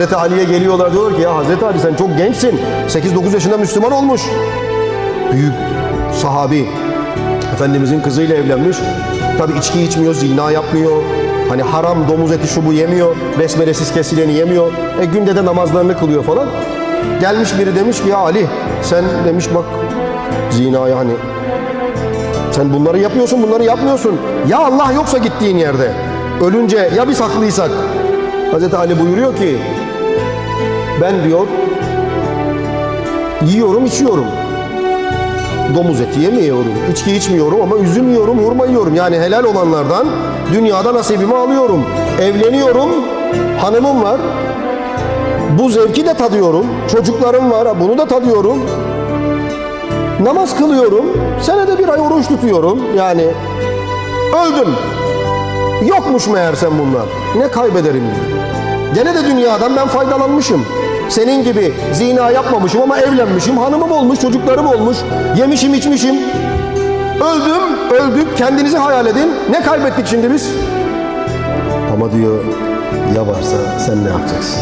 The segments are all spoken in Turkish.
Hazreti Ali'ye geliyorlar diyorlar ki ya Hazreti Ali sen çok gençsin. 8-9 yaşında Müslüman olmuş. Büyük sahabi. Efendimizin kızıyla evlenmiş. Tabi içki içmiyor, zina yapmıyor. Hani haram domuz eti şu bu yemiyor. Besmelesiz kesileni yemiyor. E günde de namazlarını kılıyor falan. Gelmiş biri demiş ki ya Ali sen demiş bak zinayı hani sen bunları yapıyorsun bunları yapmıyorsun. Ya Allah yoksa gittiğin yerde. Ölünce ya biz haklıysak. Hazreti Ali buyuruyor ki ben diyor yiyorum içiyorum. Domuz eti yemiyorum, içki içmiyorum ama üzüm yiyorum, hurma yiyorum. Yani helal olanlardan dünyada nasibimi alıyorum. Evleniyorum, hanımım var. Bu zevki de tadıyorum. Çocuklarım var, bunu da tadıyorum. Namaz kılıyorum. Senede bir ay oruç tutuyorum. Yani öldüm. Yokmuş meğersem bunlar. Ne kaybederim? Gene de dünyadan ben faydalanmışım. Senin gibi zina yapmamışım ama evlenmişim. Hanımım olmuş, çocuklarım olmuş. Yemişim, içmişim. Öldüm, öldük. Kendinizi hayal edin. Ne kaybettik şimdi biz? Ama diyor ya varsa sen ne yapacaksın?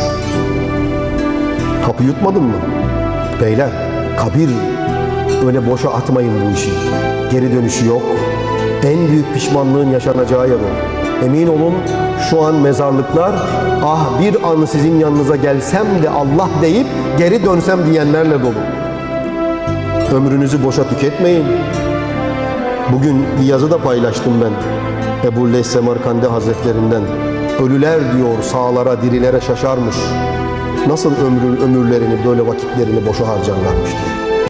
Kapı yutmadın mı? Beyler, kabir öyle boşa atmayın bu işi. Geri dönüşü yok. En büyük pişmanlığın yaşanacağı yer o. Emin olun şu an mezarlıklar ah bir an sizin yanınıza gelsem de Allah deyip geri dönsem diyenlerle dolu. Ömrünüzü boşa tüketmeyin. Bugün bir yazı da paylaştım ben. Ebu Leys Semerkandi Hazretlerinden. Ölüler diyor sağlara dirilere şaşarmış. Nasıl ömrün ömürlerini böyle vakitlerini boşa harcarlarmış diyor.